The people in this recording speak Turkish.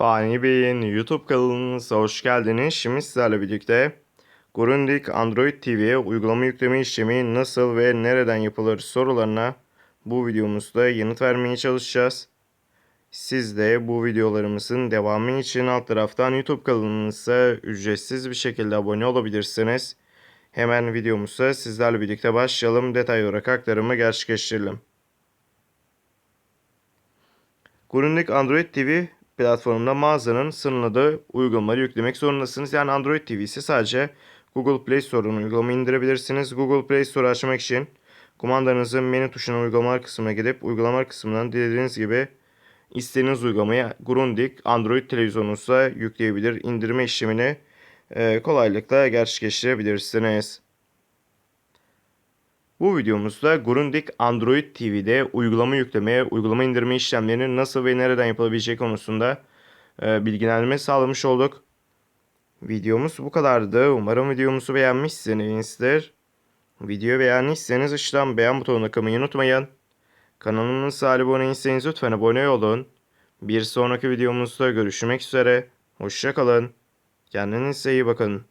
Fani Bey'in YouTube kanalınıza hoş geldiniz. Şimdi sizlerle birlikte Grundig Android TV'ye uygulama yükleme işlemi nasıl ve nereden yapılır sorularına bu videomuzda yanıt vermeye çalışacağız. Siz de bu videolarımızın devamı için alt taraftan YouTube kanalımıza ücretsiz bir şekilde abone olabilirsiniz. Hemen videomuza sizlerle birlikte başlayalım. Detay olarak aktarımı gerçekleştirelim. Grundig Android TV platformunda mağazanın sınırladığı uygulamaları yüklemek zorundasınız. Yani Android TV ise sadece Google Play Store'dan uygulamayı indirebilirsiniz. Google Play Store açmak için kumandanızın menü tuşuna uygulamalar kısmına gidip uygulamalar kısmından dilediğiniz gibi istediğiniz uygulamayı Grundig Android televizyonunuza yükleyebilir. İndirme işlemini e, kolaylıkla gerçekleştirebilirsiniz. Bu videomuzda Grundig Android TV'de uygulama yüklemeye, uygulama indirme işlemlerinin nasıl ve nereden yapılabileceği konusunda e, bilgilendirme sağlamış olduk. Videomuz bu kadardı. Umarım videomuzu beğenmişsinizdir. Videoyu beğendiyseniz aşağıdan beğen butonuna kılmayı unutmayın. Kanalımıza abone değilseniz lütfen abone olun. Bir sonraki videomuzda görüşmek üzere. Hoşçakalın. Kendinize iyi bakın.